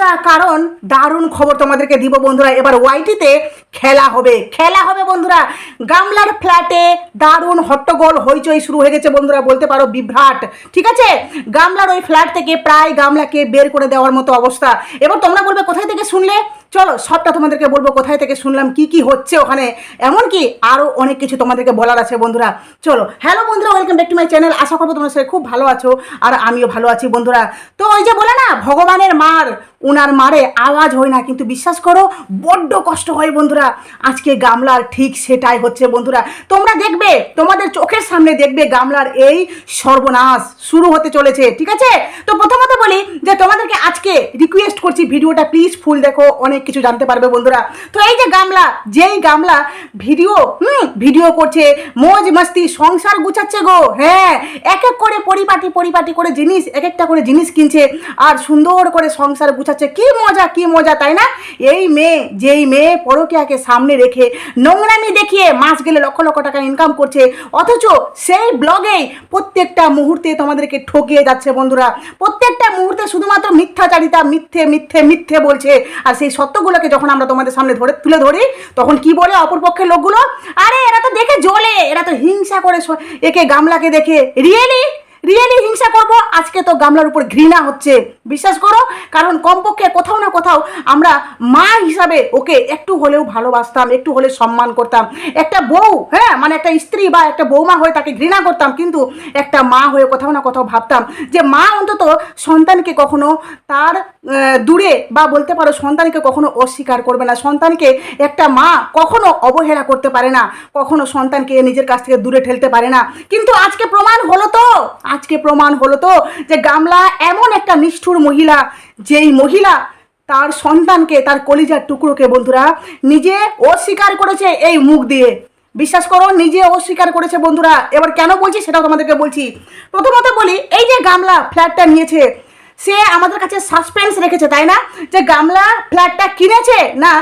বন্ধুরা কারণ দারুণ খবর তোমাদেরকে দিব বন্ধুরা। এবার ওয়াইটিতে খেলা হবে। খেলা হবে বন্ধুরা। গামলার ফ্ল্যাটে দারুণ হট্টগোল হইচই শুরু হয়ে গেছে বন্ধুরা, বলতে পারো বিভ্রাট। ঠিক আছে? গামলার ওই ফ্ল্যাট থেকে প্রায় গামলাকে বের করে দেওয়ার মতো অবস্থা। এবার তোমরা বলবে, কোথায় থেকে শুনলে? চলো, সবটা তোমাদেরকে বলব, কোথায় থেকে শুনলাম, কি কি হচ্ছে ওখানে। এমনকি আরও অনেক কিছু তোমাদেরকে বলার আছে, বন্ধুরা। চলো হ্যালো বন্ধুরা welcome back to my channel আশা করব তোমরা সবাই খুব ভালো আছো, আর আমিও ভালো আছি, বন্ধুরা। তো ওই যে বলে না, ভগবানের মার, উনার মারে আওয়াজ হয় না, কিন্তু বিশ্বাস করো, বড্ড কষ্ট হয়, বন্ধুরা। আজকে গামলার ঠিক সেটাই হচ্ছে, বন্ধুরা। তোমরা দেখবে, তোমাদের চোখের সামনে দেখবে গামলার এই সর্বনাশ শুরু হতে চলেছে, ঠিক আছে? তো প্রথমত বলি যে তোমাদেরকে আজকে রিকোয়েস্ট করছি, ভিডিওটা প্লিজ ফুল দেখো, অনেক কিছু জানতে পারবে বন্ধুরা। তো এই যে গামলা, যেই গামলা ভিডিও, হুম, ভিডিও করছে, মজ মাস্তি সংসার গুছাচ্ছে গো হ্যাঁ এক এক করে পরিপাটি পরিপাটি করে জিনিস, এক একটা করে জিনিস কিনছে আর সুন্দর করে সংসার গুছাচ্ছে। কি মজা কি মজা, তাই না? এই মেয়ে, যেই মেয়ে পরকিয়াকে সামনে রেখে নোংরামি দেখিয়ে মাস গেলে লক্ষ লক্ষ টাকা ইনকাম করছে, অথচ সেই ব্লগেই প্রত্যেকটা মুহূর্তে তোমাদেরকে ঠকিয়ে যাচ্ছে বন্ধুরা। প্রত্যেকটা মুহূর্তে শুধুমাত্র মিথ্যাচারিতা, মিথ্যে মিথ্যে মিথ্যে বলছে, আর সেই সত্যগুলোকে যখন আমরা তোমাদের সামনে ধরে, তুলে ধরি, তখন কি বলে অপরপক্ষের লোকগুলো? আরে, এরা তো দেখে জ্বলে, এরা তো হিংসা করে একে গামলাকে দেখে রিয়েলি রিয়েলি হিংসা করব? আজকে তো গামলার উপর ঘৃণা হচ্ছে। বিশ্বাস করো, কারণ কমপক্ষে কোথাও না কোথাও আমরা মা হিসাবে ওকে একটু হলেও ভালোবাসতাম, একটু হলে সম্মান করতাম। একটা বউ হ্যাঁ মানে একটা স্ত্রী বা একটা বৌমা হয়ে তাকে ঘৃণা করতাম, কিন্তু একটা মা হয়ে কোথাও না কোথাও ভাবতাম যে মা অন্তত সন্তানকে কখনো তার দূরে বা বলতে পারো সন্তানকে কখনো অস্বীকার করবে না। সন্তানকে একটা মা কখনো অবহেলা করতে পারে না। কখনো সন্তানকে নিজের কাছ থেকে দূরে ঠেলতে পারে না। কিন্তু আজকে প্রমাণ হলো তো, আজকে প্রমাণ হলো তো যে গামলা এমন একটা নিষ্ঠুর মহিলা, যেই মহিলা তার সন্তানকে, তার কলিজার টুকরোকে বন্ধুরা নিজে অস্বীকার করেছে এই মুখ দিয়ে। বিশ্বাস করো, নিজে অস্বীকার করেছে বন্ধুরা। এবার কেন বলছি সেটাও তোমাদেরকে বলছি। প্রথমত বলি, এই যে গামলা ফ্ল্যাটটা নিয়েছে সে আমাদের কাছে সাসপেন্স রেখেছে, তাই না? যে গামলা ফ্ল্যাটটা কিনেছে না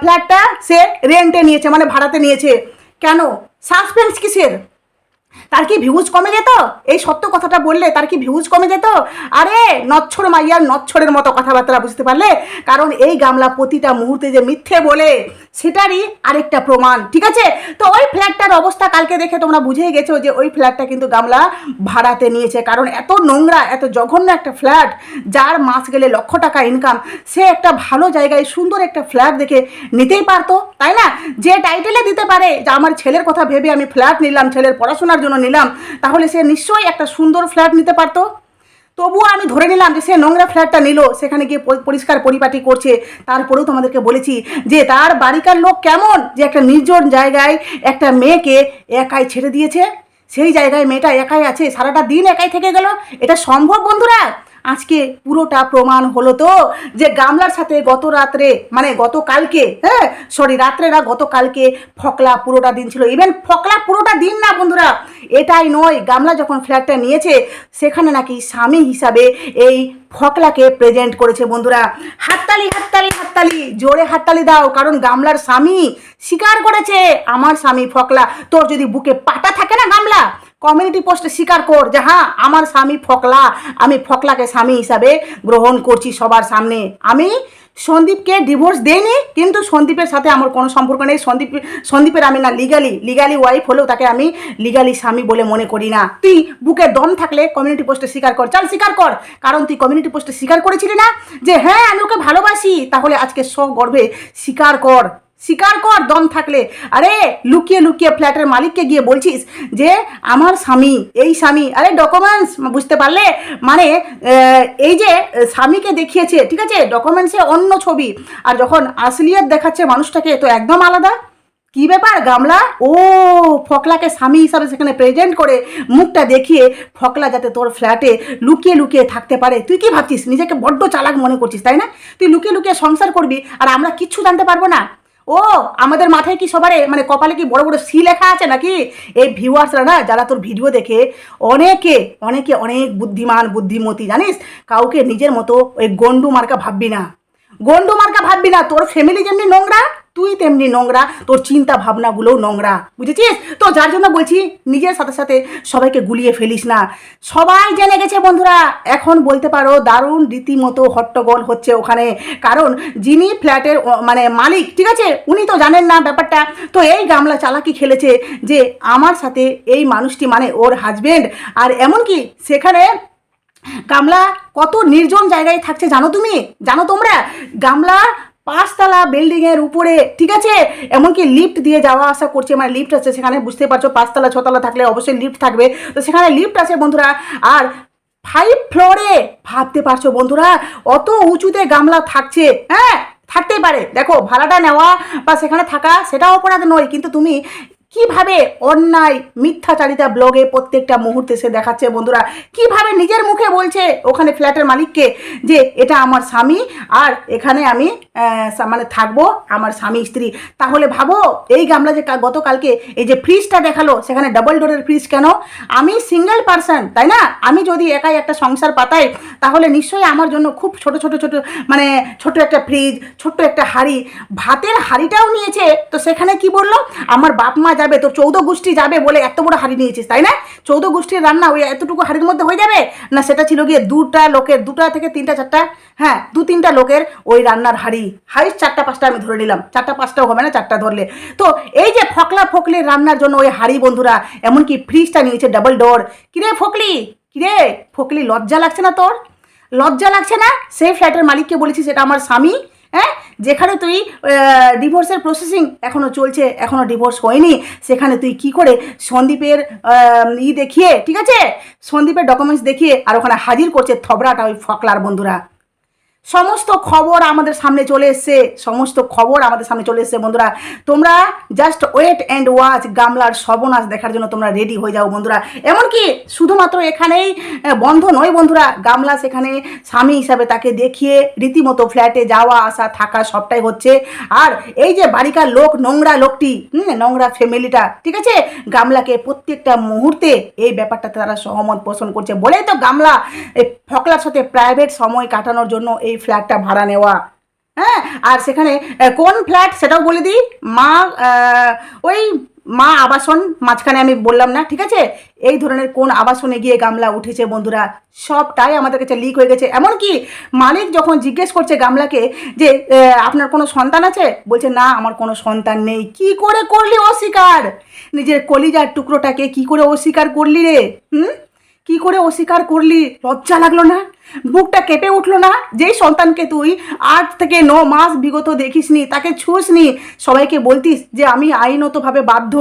ফ্ল্যাটটা সে রেন্টে নিয়েছে মানে ভাড়াতে নিয়েছে? কেন? সাসপেন্স কিসের? তার কি ভিউজ কমে যেত? এই সত্য কথাটা বললে তার কি ভিউজ কমে যেত? আরে, নচ্ছর মাইয়ার নচ্ছরের মতো কথাবার্তা বুঝতে পারলে? কারণ এই গামলা প্রতিটা মুহূর্তে যে মিথ্যে বলে, সেটারই আরেকটা প্রমাণ, ঠিক আছে? তো ওই ফ্ল্যাটটার অবস্থা কালকে দেখে তোমরা বুঝেই গেছো যে ওই ফ্ল্যাটটা কিন্তু গামলা ভাড়াতে নিয়েছে। কারণ এত নোংরা, এত জঘন্য একটা ফ্ল্যাট, যার মাস গেলে লক্ষ টাকা ইনকাম সে একটা ভালো জায়গায় সুন্দর একটা ফ্ল্যাট দেখে নিতেই পারতো, তাই না? যে টাইটেলে দিতে পারে, যে আমার ছেলের কথা ভেবে আমি ফ্ল্যাট নিলাম, ছেলের পড়াশোনার জন্য নিলাম, তাহলে সে নিশ্চয়ই একটা সুন্দর ফ্ল্যাট নিতে পারতো। তবুও আমি ধরে নিলাম যে সে নোংরা ফ্ল্যাটটা নিল, সেখানে গিয়ে পরিষ্কার পরিপাটি করছে। তারপরেও তোমাদেরকে বলেছি যে তার বাড়িকার লোক কেমন? যে একটা নির্জন জায়গায় একটা মেয়েকে একাই ছেড়ে দিয়েছে। সেই জায়গায় মেয়েটা একাই আছে, সারাটা দিন একাই থেকে গেল। এটা সম্ভব বন্ধুরা? আজকে পুরোটা প্রমাণ হলো তো যে গামলার সাথে গত রাত্রে মানে গতকালকে হ্যাঁ? সরি রাত্রে না গতকালকে ফকলা পুরোটা দিন ছিল। ইভেন ফকলা পুরোটা দিন না, বন্ধুরা। এটাই নয়, গামলা যখন ফ্ল্যাটটা নিয়েছে, সেখানে নাকি স্বামী হিসাবে এই ফকলাকে প্রেজেন্ট করেছে, বন্ধুরা। হাততালি হাততালি হাততালি, জোরে হাততালি দাও, কারণ গামলার স্বামী স্বীকার করেছে, আমার স্বামী ফকলা। তোর যদি বুকে পাটা থাকে না গামলা কমিউনিটি পোস্টে স্বীকার কর যে হ্যাঁ আমার স্বামী ফকলা। আমি ফকলাকে স্বামী হিসাবে গ্রহণ করছি সবার সামনে। আমি সন্দীপকে ডিভোর্স দেইনি, কিন্তু সন্দীপের সাথে আমার কোনো সম্পর্ক নেই। সন্দীপ, সন্দীপের আমি না লিগালি লিগালি ওয়াইফ হলেও তাকে আমি লিগালি স্বামী বলে মনে করি না। তুই বুকে দম থাকলে কমিউনিটি পোস্টে স্বীকার কর। চল, স্বীকার কর। কারণ তুই কমিউনিটি পোস্টে স্বীকার করেছিলি না যে হ্যাঁ আমি ওকে ভালোবাসি। তাহলে আজকে সব গর্বে স্বীকার কর। স্বীকার কর, দম থাকলে। আরে, লুকিয়ে লুকিয়ে ফ্ল্যাটের মালিককে গিয়ে বলছিস যে, আমার স্বামী, এই স্বামী। আরে ডকুমেন্টস বুঝতে পারলে? মানে এই যে স্বামীকে দেখিয়েছে, ঠিক আছে? ডকুমেন্টসে অন্য ছবি। আর যখন আসলিয়াত দেখাচ্ছে মানুষটাকে, তো একদম আলাদা। কি ব্যাপার, গামলা? ও, ফকলাকে স্বামী হিসাবে সেখানে প্রেজেন্ট করে মুখটা দেখিয়ে ফকলা যাতে তোর ফ্ল্যাটে লুকিয়ে লুকিয়ে থাকতে পারে। তুই কি ভাবছিস? নিজেকে বড্ড চালাক মনে করছিস, তাই না? তুই লুকিয়ে লুকিয়ে সংসার করবি, আর আমরা কিচ্ছু জানতে পারব না। ও, আমাদের মাথায় কি সবারে মানে কপালে কি বড় বড় সি লেখা আছে নাকি? এই ভিউয়ার্সরা না, যারা তোর ভিডিও দেখে অনেকে অনেকে অনেক বুদ্ধিমান, বুদ্ধিমতী, জানিস? কাউকে নিজের মতো ওই গন্ডু মার্কা ভাববি না। গন্ডু মার্কা ভাববি না, তোর ফ্যামিলি যেমনি নোংরা তুই তেমনি নোংরা, তোর চিন্তা ভাবনাগুলোও নোংরা, বুঝেছিস? তো যার জন্য বলছি, নিজের সাথে সাথে সবাইকে গুলিয়ে ফেলিস না। সবাই জেনে গেছে বন্ধুরা, এখন বলতে পারো দারুণ রীতিমতো হট্টগোল হচ্ছে ওখানে। কারণ যিনি ফ্ল্যাটের মানে মালিক, ঠিক আছে? উনি তো জানেন না ব্যাপারটা। তো এই গামলা চালাকি খেলেছে যে আমার সাথে এই মানুষটি মানে ওর হাজবেন্ড আর এমনকি সেখানে গামলা কত নির্জন জায়গায় থাকছে জানো তুমি? জানো তোমরা? গামলা পাঁচতলা বিল্ডিংয়ের উপরে, ঠিক আছে? এমনকি লিফট দিয়ে যাওয়া আসা করছে মানে লিফট আছে, সেখানে বুঝতে পারছ, পাঁচতলা, ছতলা থাকলে অবশ্যই লিফট থাকবে। তো সেখানে লিফট আছে বন্ধুরা, আর ফাইভ ফ্লোরে ভাবতে পারছ বন্ধুরা, অত উঁচুতে গামলা থাকছে হ্যাঁ? থাকতেই পারে। দেখো, ভাড়াটা নেওয়া বা সেখানে থাকা, সেটা অপরাধ নয়, কিন্তু তুমি কীভাবে অন্যায়, মিথ্যাচারিতা ব্লগে প্রত্যেকটা মুহূর্তে সে দেখাচ্ছে বন্ধুরা? কীভাবে নিজের মুখে বলছে ওখানে ফ্ল্যাটের মালিককে যে, এটা আমার স্বামী, আর এখানে আমি মানে থাকব আমার স্বামী, স্ত্রী। তাহলে ভাবো, এই গামলা যে গতকালকে এই যে ফ্রিজটা দেখাল, সেখানে ডাবল ডোরের ফ্রিজ কেন? আমি সিঙ্গেল পার্সন তাই না? আমি যদি একাই একটা সংসার পাতাই, তাহলে নিশ্চয়ই আমার জন্য খুব ছোট ছোট ছোট মানে ছোট একটা ফ্রিজ ছোট্ট একটা হাঁড়ি। ভাতের হাঁড়িটাও নিয়েছে, তো সেখানে কি বলল? আমার বাপ মা যাবে, তোর চৌদ্দ গোষ্ঠী যাবে বলে এত বড় হাঁড়ি নিয়েছিস, তাই না? চৌদ্দ গোষ্ঠীর রান্না ওই এতটুকু হাঁড়ির মধ্যে হয়ে যাবে? না, সেটা ছিল গিয়ে দুটা লোকের, দুটা থেকে তিনটা, চারটা? হ্যাঁ দু তিনটা লোকের ওই রান্নার হাঁড়ি। হাইস্ট চারটা পাঁচটা আমি ধরে নিলাম। চারটা পাঁচটাও হবে না, চারটা ধরলে। তো এই যে ফকলা ফকলির রান্নার জন্য ওই হাঁড়ি বন্ধুরা, এমনকি ফ্রিজটা নিয়েছে ডাবল ডোর কিরে ফকলি? কিরে? ফকলি, লজ্জা লাগছে না তোর? লজ্জা লাগছে না? সেই ফ্ল্যাটের মালিককে বলেছিস সেটা আমার স্বামী হ্যাঁ? যেখানে তুই ডিভোর্সের প্রসেসিং এখনও চলছে এখনও ডিভোর্স হয়নি। সেখানে তুই কি করে সন্দীপের ই দেখিয়ে, ঠিক আছে? সন্দীপের ডকুমেন্টস দেখিয়ে আর ওখানে হাজির করছে থবড়াটা ওই ফকলার বন্ধুরা। সমস্ত খবর আমাদের সামনে চলে এসছে, সমস্ত খবর আমাদের সামনে চলে এসছে বন্ধুরা। তোমরা জাস্ট ওয়েট অ্যান্ড ওয়াচ গামলার সর্বনাশ দেখার জন্য তোমরা রেডি হয়ে যাও বন্ধুরা। এমনকি শুধুমাত্র এখানেই বন্ধ নয় বন্ধুরা, গামলা সেখানে স্বামী হিসাবে তাকে দেখিয়ে রীতিমতো ফ্ল্যাটে যাওয়া, আসা, থাকা সবটাই হচ্ছে। আর এই যে বাড়িকার লোক, নোংরা লোকটি, হুম, নোংরা ফ্যামিলিটা ঠিক আছে? গামলাকে প্রত্যেকটা মুহূর্তে এই ব্যাপারটাতে তারা সহমত পোষণ করছে। বলেই তো গামলা এই ফকলার সাথে প্রাইভেট সময় কাটানোর জন্য এই ফ্ল্যাটটা ভাড়া নেওয়া। হ্যাঁ? আর সেখানে কোন ফ্ল্যাট সেটাও বলে দিই। মা ওই মা আবাসন, মাঝখানে আমি বললাম না, ঠিক আছে? এই ধরনের কোন আবাসনে গিয়ে গামলা উঠেছে বন্ধুরা? সবটাই আমাদের কাছে লিক হয়ে গেছে। এমনকি মালিক যখন জিজ্ঞেস করছে গামলাকে যে আপনার কোনো সন্তান আছে? বলছে, না, আমার কোনো সন্তান নেই। কি করে করলি অস্বীকার? নিজের কলিজার টুকরোটাকে কি করে অস্বীকার করলি রে? হুম? কি করে অস্বীকার করলি? লজ্জা লাগল না? বুকটা কেঁপে উঠল না? যেই সন্তানকে তুই আট থেকে ন মাস বিগত দেখিসনি, তাকে ছুঁসনি, সবাইকে বলতিস যে আমি আইনতভাবে বাধ্য।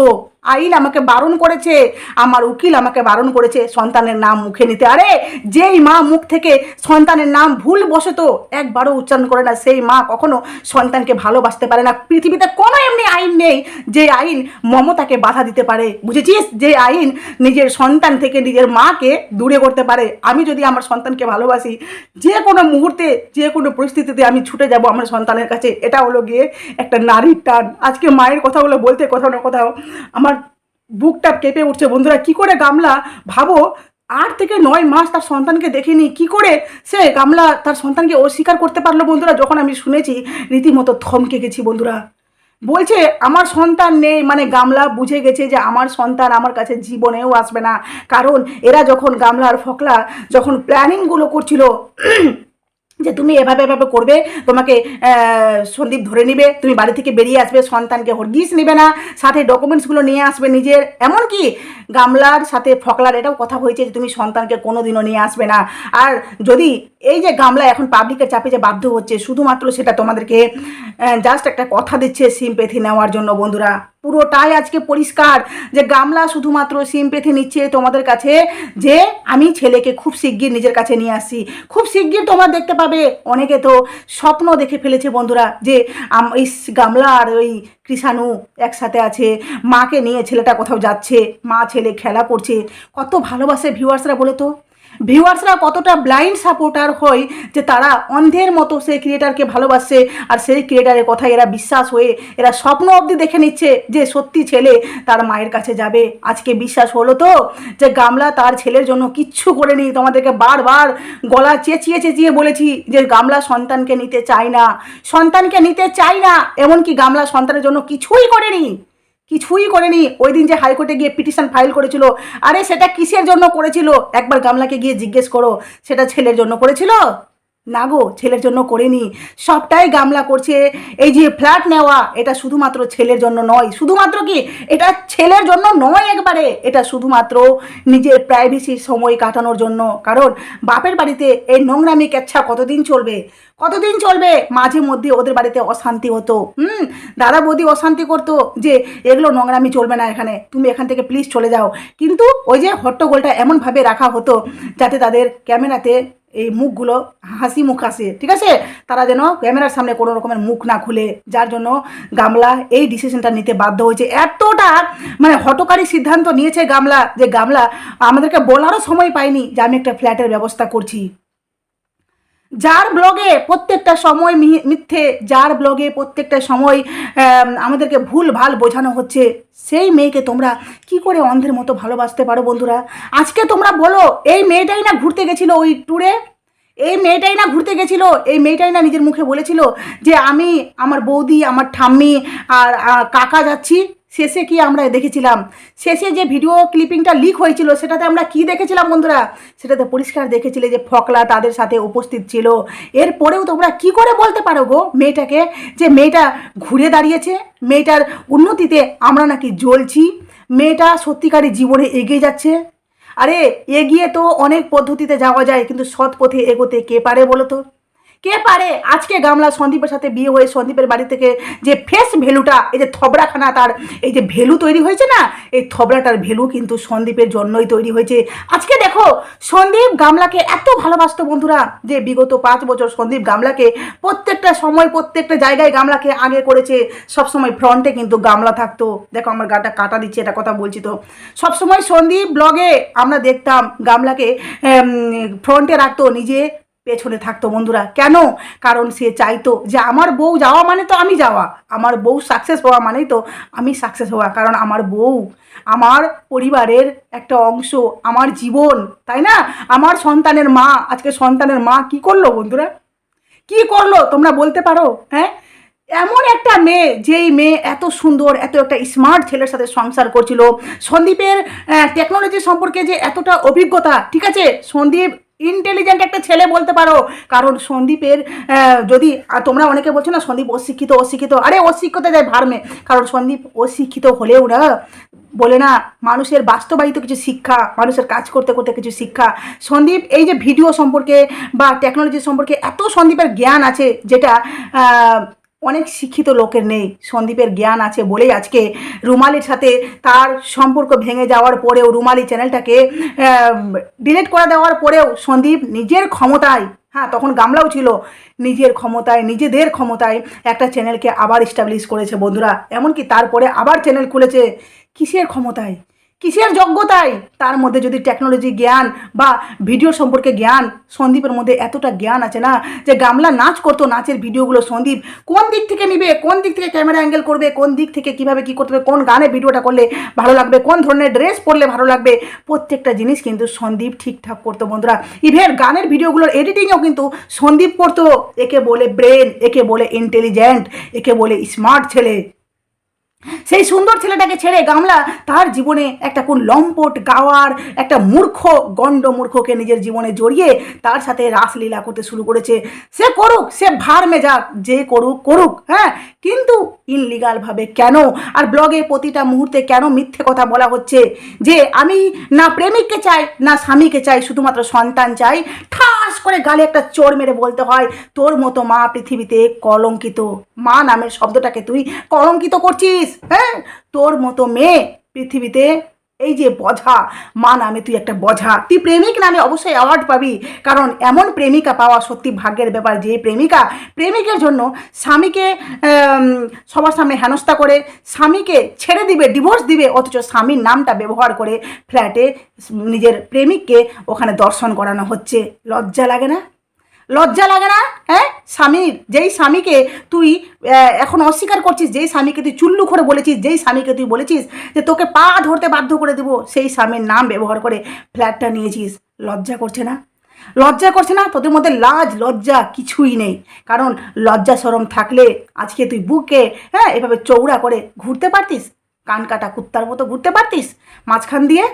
আইন আমাকে বারণ করেছে, আমার উকিল আমাকে বারণ করেছে, সন্তানের নাম মুখে নিতে। আরে, যেই মা মুখ থেকে সন্তানের নাম ভুল বসত, একবারও উচ্চারণ করে না। সেই মা কখনো সন্তানকে ভালোবাসতে পারে না। পৃথিবীতে কোনো এমনি আইন নেই যে আইন মমতাকে বাধা দিতে পারে। বুঝেছিস? যে আইন নিজের সন্তান থেকে নিজের মাকে দূরে করতে পারে। আমি যদি আমার সন্তানকে ভালোবাসি, যে কোনো মুহূর্তে, যে কোনো পরিস্থিতিতে আমি ছুটে যাব আমার সন্তানের কাছে। এটা হলো গিয়ে একটা নারীর টান। আজকে মায়ের কথাগুলো বলতে কোথাও না কোথাও আমার বুকটা কেঁপে উঠছে। বন্ধুরা, কি করে গামলা? ভাবো, আট থেকে নয় মাস তার সন্তানকে দেখেনি। কি করে সে গামলা তার সন্তানকে অস্বীকার করতে পারল বন্ধুরা? যখন আমি শুনেছি, রীতিমতো থমকে গেছি বন্ধুরা। বলছে, আমার সন্তান নেই। মানে গামলা বুঝে গেছে যে আমার সন্তান আমার কাছে জীবনেও আসবে না। কারণ এরা যখন গামলার ফকলা, যখন প্ল্যানিংগুলো করছিল যে তুমি এভাবে এভাবে করবে, তোমাকে সন্দীপ ধরে নিবে, তুমি বাড়ি থেকে বেরিয়ে আসবে, সন্তানকে হরগিস নেবে না, সাথে ডকুমেন্টসগুলো নিয়ে আসবে নিজের, এমনকি গামলার সাথে ফকলার, এটাও কথা হয়েছে যে তুমি সন্তানকে কোনো দিনও নিয়ে আসবে না। আর যদি এই যে গামলা এখন পাবলিকের চাপে যে বাধ্য হচ্ছে, শুধুমাত্র সেটা তোমাদেরকে জাস্ট একটা কথা দিচ্ছে সিমপেথি নেওয়ার জন্য বন্ধুরা। পুরোটাই আজকে পরিষ্কার যে গামলা শুধুমাত্র সিমপেথি নিচ্ছে তোমাদের কাছে, যে আমি ছেলেকে খুব শিগগির নিজের কাছে নিয়ে আসছি। খুব শিগগির তোমরা দেখতে পাবে, অনেকে তো স্বপ্ন দেখে ফেলেছে বন্ধুরা যে এই গামলা আর ওই কৃষাণু একসাথে আছে, মাকে নিয়ে ছেলেটা কোথাও যাচ্ছে, মা ছেলে খেলা করছে। কত ভালোবাসে ভিউয়ার্সরা বলে তো। ভিউয়ার্সরা কতটা ব্লাইন্ড সাপোর্টার হয় যে তারা অন্ধের মতো সেই ক্রিয়েটারকে ভালোবাসছে আর সেই ক্রিয়েটারের কথায় এরা বিশ্বাস হয়ে এরা স্বপ্ন অবধি দেখে নিচ্ছে যে সত্যি ছেলে তার মায়ের কাছে যাবে। আজকে বিশ্বাস হলো তো যে গামলা তার ছেলের জন্য কিচ্ছু করেনি তোমাদেরকে বারবার গলা চেঁচিয়ে চেঁচিয়ে বলেছি যে গামলা সন্তানকে নিতে চায় না। সন্তানকে নিতে চায় না, এমনকি গামলা সন্তানের জন্য কিছুই করেনি। কিছুই করেনি। ওই দিন যে হাইকোর্টে গিয়ে পিটিশন ফাইল করেছিল, আরে সেটা কিসের জন্য করেছিল? একবার গামলাকে গিয়ে জিজ্ঞেস করো, সেটা ছেলের জন্য করেছিল? না গো, ছেলের জন্য করেনি। সবটাই গামলা করছে। এই যে ফ্ল্যাট নেওয়া, এটা শুধুমাত্র ছেলের জন্য নয়। শুধুমাত্র কি? এটা ছেলের জন্য নয় একবারে। এটা শুধুমাত্র নিজের প্রাইভেসি সময় কাটানোর জন্য। কারণ বাপের বাড়িতে এই নোংরামি কেচ্ছা কতদিন চলবে? কতদিন চলবে? মাঝে মধ্যে ওদের বাড়িতে অশান্তি হতো। হুম? দাদা বৌদি অশান্তি করতো যে, এগুলো নোংরামি চলবে না এখানে। তুমি এখান থেকে প্লিজ চলে যাও। কিন্তু ওই যে হট্টগোলটা এমনভাবে রাখা হতো যাতে তাদের ক্যামেরাতে এই মুখগুলো হাসি মুখ আসে, ঠিক আছে? তারা যেন ক্যামেরার সামনে কোনো রকমের মুখ না খুলে, যার জন্য গামলা এই ডিসিশনটা নিতে বাধ্য হয়েছে। এতটা মানে হটকারী সিদ্ধান্ত নিয়েছে গামলা যে, গামলা, আমাদেরকে বলারও সময় পায়নি যে আমি একটা ফ্ল্যাটের ব্যবস্থা করছি। যার ব্লগে প্রত্যেকটা সময় মিথ্যে, যার ব্লগে প্রত্যেকটা সময় আমাদেরকে ভুল ভালো বোঝানো হচ্ছে, সেই মেয়েকে তোমরা কি করে অন্ধের মতো ভালোবাসতে পারো বন্ধুরা? আজকে তোমরা বলো, এই মেয়েটাই না ঘুরতে গেছিল ওই ট্যুরে এই মেয়েটাই না ঘুরতে গেছিল? এই মেয়েটাই না নিজের মুখে বলেছিল যে আমি আমার বৌদি, আমার ঠাম্মি আর কাকা যাচ্ছি? শেষে কি আমরা দেখেছিলাম? শেষে যে ভিডিও ক্লিপিংটা লিক হয়েছিল, সেটাতে আমরা কি দেখেছিলাম বন্ধুরা? সেটাতে পরিষ্কার দেখেছিলে যে ফকলা তাদের সাথে উপস্থিত ছিল। এরপরেও তোমরা কি করে বলতে পারো গো মেয়েটাকে যে মেয়েটা ঘুরে দাঁড়িয়েছে? মেয়েটার উন্নতিতে আমরা নাকি জ্বলছি। মেয়েটা সত্যিকারী জীবনে এগিয়ে যাচ্ছে। আরে, এগিয়ে তো অনেক পদ্ধতিতে যাওয়া যায়, কিন্তু সৎ পথে এগোতে কে পারে বলো তো? কে পারে? আজকে গামলা সন্দীপের সাথে বিয়ে হয়ে সন্দীপের বাড়ি থেকে যে ফেস ভ্যালুটা এই যে থবড়াখানা তার, এই যে ভ্যালু তৈরি হয়েছে না, এই থবড়াটার ভ্যালু কিন্তু সন্দীপের জন্যই তৈরি হয়েছে। আজকে দেখো, সন্দীপ গামলাকে এত ভালোবাসতো বন্ধুরা, যে বিগত পাঁচ বছর সন্দীপ গামলাকে প্রত্যেকটা সময়, প্রত্যেকটা জায়গায় গামলাকে আগে করেছে। সবসময় ফ্রন্টে কিন্তু গামলা থাকতো। দেখো আমার গাটা কাটা দিচ্ছে, এটা কথা বলছি তো। সবসময় সন্দীপ ব্লগে আমরা দেখতাম গামলাকে ফ্রন্টে রাখতো নিজে। পেছনে থাকতো বন্ধুরা। কেন? কারণ সে চাইতো যে আমার বউ যাওয়া মানে তো আমি যাওয়া। আমার বউ সাকসেস হওয়া মানেই তো আমি সাকসেস হওয়া। কারণ আমার বউ আমার পরিবারের একটা অংশ, আমার জীবন, তাই না? আমার সন্তানের মা, আজকে সন্তানের মা কি করল বন্ধুরা? কি করল তোমরা বলতে পারো? হ্যাঁ? এমন একটা মেয়ে, যেই মেয়ে এত সুন্দর, এত একটা স্মার্ট ছেলের সাথে সংসার করছিল। সন্দীপের টেকনোলজি সম্পর্কে যে এতটা অভিজ্ঞতা, ঠিক আছে? সন্দীপ ইন্টেলিজেন্ট একটা ছেলে বলতে পারো। কারণ সন্দীপের যদি তোমরা অনেকে বলছো না, সন্দীপ অশিক্ষিত অশিক্ষিত, আরে অশিক্ষিত যায় ভার্মে। কারণ সন্দীপ অশিক্ষিত হলেও না, বলে না, মানুষের বাস্তবায়িত কিছু শিক্ষা, মানুষের কাজ করতে করতে কিছু শিক্ষা। সন্দীপ, এই যে ভিডিও সম্পর্কে বা টেকনোলজি সম্পর্কে এত সন্দীপের জ্ঞান আছে, যেটা অনেক শিক্ষিত লোকের নেই। সন্দীপের জ্ঞান আছে বলেই আজকে রুমালির সাথে তার সম্পর্ক ভেঙে যাওয়ার পরেও রুমালি চ্যানেলটাকে ডিলিট করে দেওয়ার পরেও সন্দীপ নিজের ক্ষমতায় হ্যাঁ তখন গামলাও ছিল, নিজের ক্ষমতায়, নিজেদের ক্ষমতায় একটা চ্যানেলকে আবার এস্টাবলিশ করেছে বন্ধুরা। এমনকি তারপরে আবার চ্যানেল খুলেছে। কিসের ক্ষমতায়? কিসের যোগ্যতায় তার মধ্যে যদি টেকনোলজি জ্ঞান বা ভিডিও সম্পর্কে জ্ঞান, সন্দীপের মধ্যে এতটা জ্ঞান আছে না যে গামলা নাচ করতো নাচের ভিডিওগুলো সন্দীপ কোন দিক থেকে নিবে, কোন দিক থেকে ক্যামেরা অ্যাঙ্গেল করবে, কোন দিক থেকে কীভাবে কি করতে হবে, কোন গানে ভিডিওটা করলে ভালো লাগবে, কোন ধরনের ড্রেস পরলে ভালো লাগবে, প্রত্যেকটা জিনিস কিন্তু সন্দীপ ঠিকঠাক করতো বন্ধুরা। ইভেন গানের ভিডিওগুলোর এডিটিংও কিন্তু সন্দীপ করতো। একে বলে ব্রেন একে বলে ইন্টেলিজেন্ট একে বলে স্মার্ট ছেলে। সেই সুন্দর ছেলেটাকে ছেড়ে গামলা তার জীবনে একটা কোন লম্পট, গাওয়ার, একটা মূর্খ, গণ্ড মূর্খকে নিজের জীবনে জড়িয়ে তার সাথে রাসলীলা করতে শুরু করেছে। সে করুক, সে ভার মেজাক যে করুক করুক হ্যাঁ? কিন্তু ইনলিগালভাবে কেন? আর ব্লগে প্রতিটা মুহূর্তে কেন মিথ্যে কথা বলা হচ্ছে? যে আমি না প্রেমিককে চাই, না স্বামীকে চাই, শুধুমাত্র সন্তান চাই, ঠাস করে গালে একটা চোর মেরে বলতে হয়, তোর মতো মা পৃথিবীতে কলঙ্কিত। মা নামের শব্দটাকে তুই কলঙ্কিত করছিস। হ্যাঁ তোর মতো মেয়ে পৃথিবীতে এই যে বঝা, মা নামে তুই একটা বঝা। তুই প্রেমিক নামে অবশ্যই অ্যাওয়ার্ড পাবি, কারণ এমন প্রেমিকা পাওয়া সত্যি ভাগ্যের ব্যাপার। যে প্রেমিকা, প্রেমিকের জন্য স্বামীকে সবার সামনে হেনস্থা করে, স্বামীকে ছেড়ে দিবে ডিভোর্স দিবে, অথচ স্বামীর নামটা ব্যবহার করে ফ্ল্যাটে নিজের প্রেমিককে ওখানে দর্শন করানো হচ্ছে। লজ্জা লাগে না? লজ্জা লাগে না? হ্যাঁ? স্বামীর যেই স্বামীকে তুই এখন অস্বীকার করছিস, যেই স্বামীকে তুই চুল্লু করে বলেছিস, যেই স্বামীকে তুই বলেছিস যে তোকে পা ধরতে বাধ্য করে দেবো, সেই স্বামীর নাম ব্যবহার করে ফ্ল্যাটটা নিয়েছিস। লজ্জা করছে না? লজ্জা করছে না? তোদের মধ্যে লাজ, লজ্জা কিছুই নেই। কারণ লজ্জা সরম থাকলে আজকে তুই বুকে হ্যাঁ এভাবে চৌড়া করে ঘুরতে পারতিস? কান কাটা কুত্তার মতো ঘুরতে পারতিস? মাঝখান দিয়ে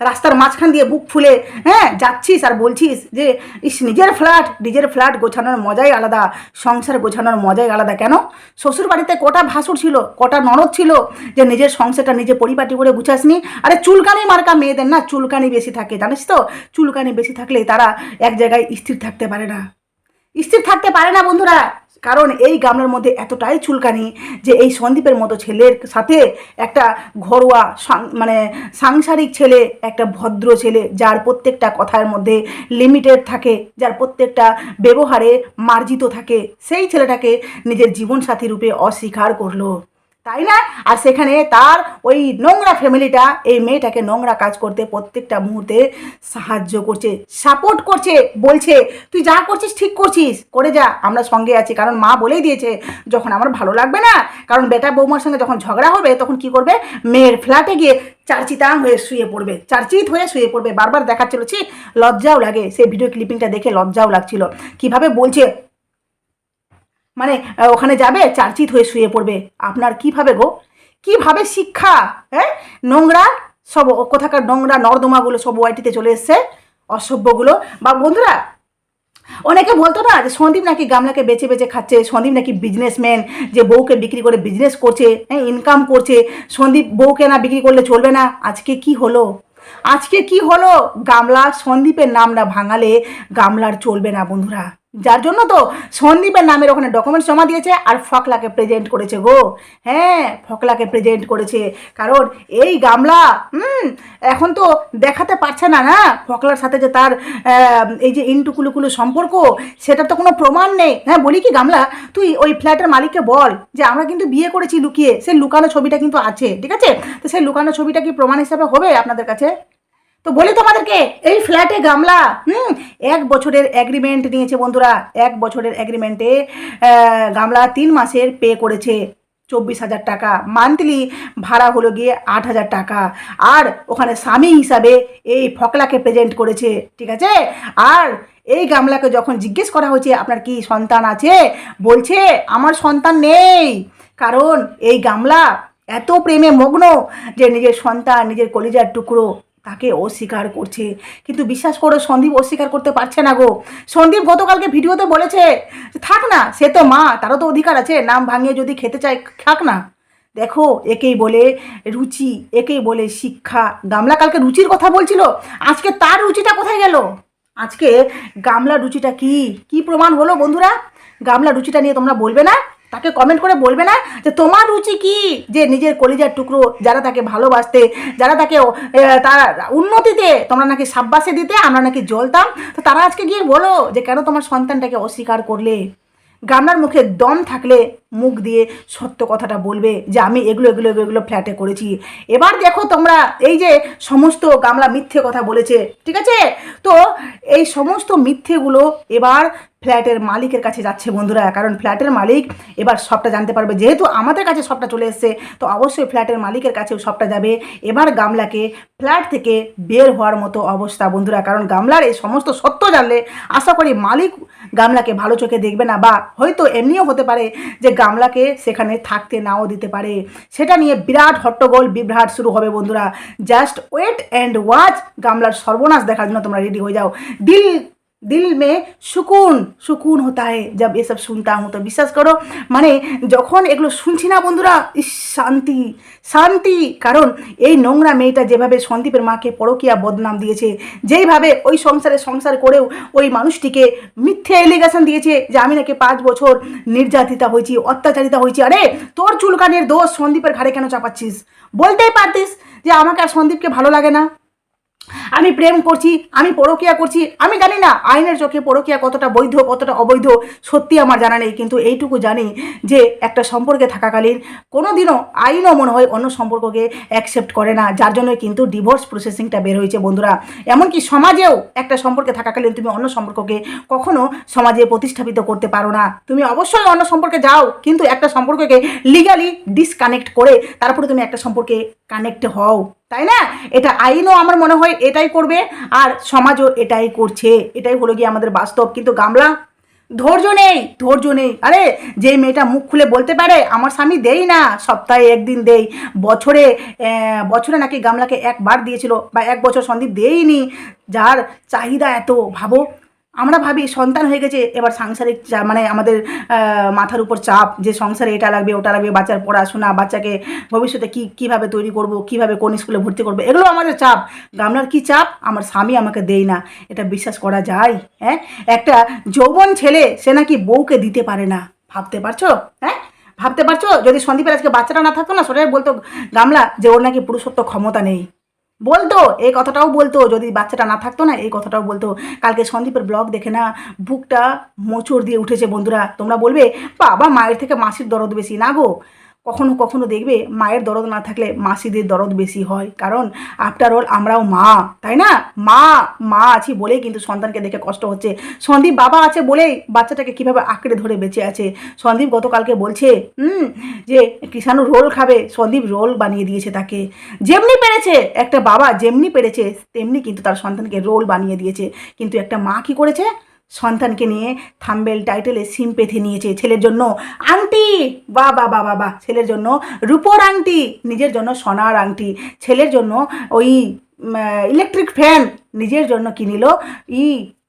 রাস্তার মাঝখান দিয়ে বুক ফুলে হ্যাঁ যাচ্ছিস আর বলছিস যে, ইস, নিজের ফ্ল্যাট নিজের ফ্ল্যাট গোছানোর মজাই আলাদা, সংসার গোছানোর মজাই আলাদা, কেন? শ্বশুর বাড়িতে কটা ভাসুর ছিল, কটা ননদ ছিল যে নিজের সংসারটা নিজে পরিপাটি করে গুছাসনি? আরে, চুলকানি মার্কা মেয়েদের না, চুলকানি বেশি থাকে, জানিস তো? চুলকানি বেশি থাকলে তারা এক জায়গায় স্থির থাকতে পারে না। স্থির থাকতে পারে না, বন্ধুরা। কারণ এই গামলার মধ্যে এতটাই চুলকানি যে এই সন্দীপের মতো ছেলের সাথে একটা ঘরোয়া মানে সাংসারিক ছেলে, একটা ভদ্র ছেলে, যার প্রত্যেকটা কথার মধ্যে লিমিটেড থাকে, যার প্রত্যেকটা ব্যবহারে মার্জিত থাকে, সেই ছেলেটাকে নিজের জীবনসাথী রূপে অস্বীকার করল। তাই না? আর সেখানে তার ওই নোংরা ফ্যামিলিটা, এই মেয়েটাকে নোংরা কাজ করতে প্রত্যেকটা মুহূর্তে সাহায্য করছে সাপোর্ট করছে, বলছে, তুই যা করছিস ঠিক করছিস, করে যা, আমরা সঙ্গে আছি। কারণ মা বলেই দিয়েছে, যখন আমার ভালো লাগবে না, কারণ বেটা বৌমার সঙ্গে যখন ঝগড়া হবে, তখন কি করবে? মেয়ের ফ্ল্যাটে গিয়ে চারচিতাং হয়ে শুয়ে পড়বে, চার্চিত হয়ে শুয়ে পড়বে। বারবার দেখাচ্ছিল, ছি, লজ্জাও লাগে। সেই ভিডিও ক্লিপিংটা দেখে লজ্জাও লাগছিল। কীভাবে বলছে মানে ওখানে যাবে, চার্চিত হয়ে শুয়ে পড়বে। আপনার কীভাবে গো? কীভাবে শিক্ষা হ্যাঁ? নোংরা, সব কোথাকার নোংরা নর্দমাগুলো সব ওয়াইটিতে চলে এসছে, অসভ্যগুলো। বা বন্ধুরা, অনেকে বলতো না যে সন্দীপ নাকি গামলাকে বেছে বেছে খাচ্ছে, সন্দীপ নাকি বিজনেসম্যান যে বউকে বিক্রি করে বিজনেস করছে হ্যাঁ ইনকাম করছে, সন্দীপ বউকে না বিক্রি করলে চলবে না। আজকে কি হলো? আজকে কি হলো? গামলা সন্দীপের নাম না ভাঙালে গামলার চলবে না বন্ধুরা। যার জন্য তো সন্দীপের নামের ওখানে ডকুমেন্টস জমা দিয়েছে আর ফকলাকে প্রেজেন্ট করেছে গো। হ্যাঁ ফকলাকে প্রেজেন্ট করেছে। কারণ এই গামলা, হুম, এখন তো দেখাতে পারছে না না? ফকলার সাথে যে তার এই যে ইনটুকুলুকুলু সম্পর্ক, সেটার তো কোনো প্রমাণ নেই। হ্যাঁ বলি কি গামলা, তুই ওই ফ্ল্যাটের মালিককে বল যে আমরা কিন্তু বিয়ে করেছি লুকিয়ে। সেই লুকানো ছবিটা কিন্তু আছে, ঠিক আছে? তো সেই লুকানো ছবিটা কি প্রমাণ হিসাবে হবে আপনাদের কাছে? তো বলি তোমাদেরকে, এই ফ্ল্যাটে গামলা, হুম, এক বছরের অ্যাগ্রিমেন্ট নিয়েছে বন্ধুরা, এক বছরের অ্যাগ্রিমেন্টে গামলা তিন মাসের পে করেছে চব্বিশ হাজার টাকা। মান্থলি ভাড়া হলো গিয়ে আট হাজার টাকা। আর ওখানে স্বামী হিসাবে এই ফকলাকে প্রেজেন্ট করেছে, ঠিক আছে? আর এই গামলাকে যখন জিজ্ঞেস করা হয়েছে, আপনার কি সন্তান আছে? বলছে, আমার সন্তান নেই। কারণ এই গামলা এত প্রেমে মগ্ন যে নিজের সন্তান, নিজের কলিজার টুকরো তাকে অস্বীকার করছে। কিন্তু বিশ্বাস করো, সন্দীপ অস্বীকার করতে পারছে না গো। সন্দীপ গতকালকে ভিডিওতে বলেছে থাক না, সে তো মা, তারও তো অধিকার আছে, নাম ভাঙিয়ে যদি খেতে চায় থাক না। দেখো, একেই বলে রুচি, একেই বলে শিক্ষা। গামলা কালকে রুচির কথা বলছিল, আজকে তার রুচিটা কোথায় গেল? আজকে গামলা রুচিটা কি? কি প্রমাণ হলো বন্ধুরা? গামলা রুচিটা নিয়ে তোমরা বলবে না? তাকে কমেন্ট করে বলবে না যে তোমার রুচি কি? যে নিজের কলিজার টুকরো, যারা তাকে ভালোবাসতে, যারা তাকে তার উন্নতিতে তোমরা নাকি সাব্বাসে দিতে, আমরা নাকি জ্বলতাম। তো তারা আজকে গিয়ে বলো যে কেন তোমার সন্তানটাকে অস্বীকার করলে? গামলার মুখে দম থাকলে মুখ দিয়ে সত্য কথাটা বলবে যে আমি এগুলো এগুলো এগুলো ফ্ল্যাটে করেছি। এবার দেখো তোমরা এই যে সমস্ত গামলা মিথ্যে কথা বলেছে, ঠিক আছে? তো এই সমস্ত মিথ্যেগুলো এবার ফ্ল্যাটের মালিকের কাছে যাচ্ছে বন্ধুরা, কারণ ফ্ল্যাটের মালিক এবার সবটা জানতে পারবে। যেহেতু আমাদের কাছে সবটা চলে এসছে, তো অবশ্যই ফ্ল্যাটের মালিকের কাছেও সবটা যাবে। এবার গামলাকে ফ্ল্যাট থেকে বের হওয়ার মতো অবস্থা বন্ধুরা, কারণ গামলার এই সমস্ত সত্য জানলে আশা করি মালিক গামলাকে ভালো চোখে দেখবে না, বা হয়তো এমনিও হতে পারে যে গামলাকে সেখানে থাকতে নাও দিতে পারে। সেটা নিয়ে বিরাট হট্টগোল, বিভ্রাট শুরু হবে বন্ধুরা। জাস্ট ওয়েট অ্যান্ড ওয়াচ গামলার সর্বনাশ দেখার জন্য তোমরা রেডি হয়ে যাও। দিল দিল মে সুকুন সুকুন হতা হয় জব এসব শুনতা হুঁ, তো বিশ্বাস করো মানে যখন এগুলো শুনছি না বন্ধুরা, ইস, শান্তি শান্তি। কারণ এই নোংরা মেয়েটা যেভাবে সন্দীপের মাকে পরকিয়া বদনাম দিয়েছে, যেইভাবে ওই সংসারে সংসার করেও ওই মানুষটিকে মিথ্যে এলিগেশন দিয়েছে যে আমি নাকি পাঁচ বছর নির্যাতিতা হয়েছি, অত্যাচারিতা হয়েছি। আরে, তোর চুলকানের দোষ সন্দীপের ঘাড়ে কেন চাপাচ্ছিস? বলতেই পারতিস যে আমাকে আর সন্দীপকে ভালো লাগে না। আমি প্রেম করছি, আমি পরকিয়া করছি, আমি জানি না আইনের চোখে পরকিয়া কতটা বৈধ, কতটা অবৈধ, সত্যি আমার জানা নেই, কিন্তু এইটুকু জানি যে একটা সম্পর্কে থাকাকালীন কোনো দিনও আইনও মনে হয় অন্য সম্পর্ককে অ্যাকসেপ্ট করে না, যার জন্য কিন্তু ডিভোর্স প্রসেসিংটা বের হয়েছে, বন্ধুরা। এমনকি সমাজেও একটা সম্পর্কে থাকাকালীন তুমি অন্য সম্পর্ককে কখনো সমাজে প্রতিস্থাপিত করতে পারো না। তুমি অবশ্যই অন্য সম্পর্কে যাও, কিন্তু একটা সম্পর্ককে লিগালি ডিসকানেক্ট করে তারপরে তুমি একটা সম্পর্কে কানেক্ট হও। তাই না? এটা আইনও আমার মনে হয় এটাই করবে আর সমাজও এটাই করছে। এটাই হলো গিয়ে আমাদের বাস্তব। কিন্তু গামলা, ধৈর্য নেই ধৈর্য নেই। আরে, যে মেয়েটা মুখ খুলে বলতে পারে, আমার স্বামী দেই না, সপ্তাহে একদিন দেই। বছরে বছরে নাকি গামলাকে একবার দিয়েছিল বা এক বছর সন্দীপ দেইনি। যার চাহিদা এত, ভাবো। আমরা ভাবি সন্তান হয়ে গেছে, এবার সাংসারিক মানে আমাদের মাথার উপর চাপ, যে সংসারে এটা লাগবে, ওটা লাগবে, বাচ্চার পড়াশোনা, বাচ্চাকে ভবিষ্যতে কি, কীভাবে তৈরি করব, কীভাবে কোন স্কুলে ভর্তি করব, এগুলো আমাদের চাপ। গামলার কি চাপ? আমার স্বামী আমাকে দেয় না, এটা বিশ্বাস করা যায় হ্যাঁ? একটা যৌবন ছেলে, সে নাকি বউকে দিতে পারে না, ভাবতে পারছ? হ্যাঁ? ভাবতে পারছ? যদি সন্দীপের আজকে বাচ্চাটা না থাকতো না, সেটাই বলতো গামলা যে ওর নাকি পুরুষত্ব ক্ষমতা নেই। বলতো, এই কথাটাও বলতো, যদি বাচ্চাটা না থাকতো না, এই কথাটাও বলতো। কালকে সন্দীপের ব্লগ দেখে না, বুকটা মোচড় দিয়ে উঠেছে বন্ধুরা। তোমরা বলবে, বাবা মায়ের থেকে মাসির দরদ বেশি, না গো? কখনো কখনো দেখবে মায়ের দরদ না থাকলে মাসিদের দরদ বেশি হয়। কারণ আফটার অল আমরাও মা, তাই না? মা মা আছি বলেই কিন্তু সন্তানকে দেখে কষ্ট হচ্ছে। সন্দীপ বাবা আছে বলেই বাচ্চাটাকে কীভাবে আঁকড়ে ধরে বেঁচে আছে। সন্দীপ গতকালকে বলছে, হুম, যে কৃষাণু রোল খাবে। সন্দীপ রোল বানিয়ে দিয়েছে তাকে। যেমনি পেরেছে, একটা বাবা যেমনি পেরেছে, তেমনি কিন্তু তার সন্তানকে রোল বানিয়ে দিয়েছে। কিন্তু একটা মা কি করেছে? সন্তানকে নিয়ে থাম্বেল টাইটেলে সিম পেথে নিয়েছে ছেলের জন্য আংটি। বা বা বা বা বা, ছেলের জন্য রূপোর আংটি, নিজের জন্য সোনার আংটি, ছেলের জন্য ওই ইলেকট্রিক ফ্যান নিজের জন্য কি নিল? ই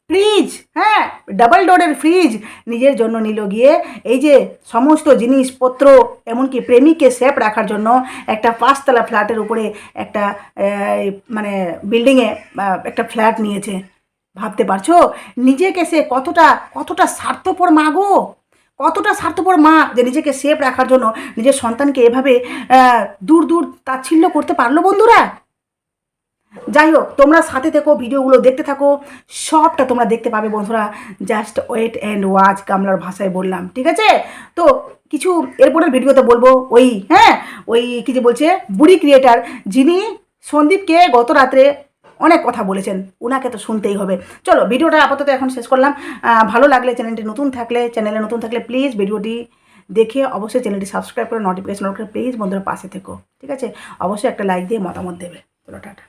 ফ্রিজ হ্যাঁ ডাবল ডোরের ফ্রিজ নিজের জন্য নিল গিয়ে। এই যে সমস্ত জিনিসপত্র, এমনকি প্রেমিককে সেফ রাখার জন্য একটা পাঁচতলা ফ্ল্যাটের উপরে একটা মানে বিল্ডিংয়ে একটা ফ্ল্যাট নিয়েছে। ভাবতে পারছ? নিজেকে সে কতটা কতটা স্বার্থপর মা গো? কতটা স্বার্থপর মা যে নিজেকে সেফ রাখার জন্য নিজের সন্তানকে এভাবে দূর দূর তাচ্ছিল্য করতে পারল বন্ধুরা? যাই হোক, তোমরা সাথে থেকো, ভিডিওগুলো দেখতে থাকো, সবটা তোমরা দেখতে পাবে বন্ধুরা। জাস্ট ওয়েট অ্যান্ড ওয়াচ গামলার ভাষায় বললাম, ঠিক আছে? তো কিছু, এরপরের ভিডিওতে বলব, ওই হ্যাঁ? ওই কি যে বলছে, বুড়ি ক্রিয়েটার যিনি সন্দীপকে গত রাত্রে অনেক কথা বলেছেন ওনাকে তো শুনতেই হবে। চলো, ভিডিওটা আপাতত এখন শেষ করলাম। ভালো লাগলে চ্যানেলটি নতুন থাকলে, চ্যানেলে নতুন থাকলে প্লিজ ভিডিওটি দেখে অবশ্যই চ্যানেলটি সাবস্ক্রাইব করে নোটিফিকেশন করে প্লিজ বন্ধুরা পাশে থেকো, ঠিক আছে? অবশ্যই একটা লাইক দিয়ে মতামত দেবে। চলো, টাটা।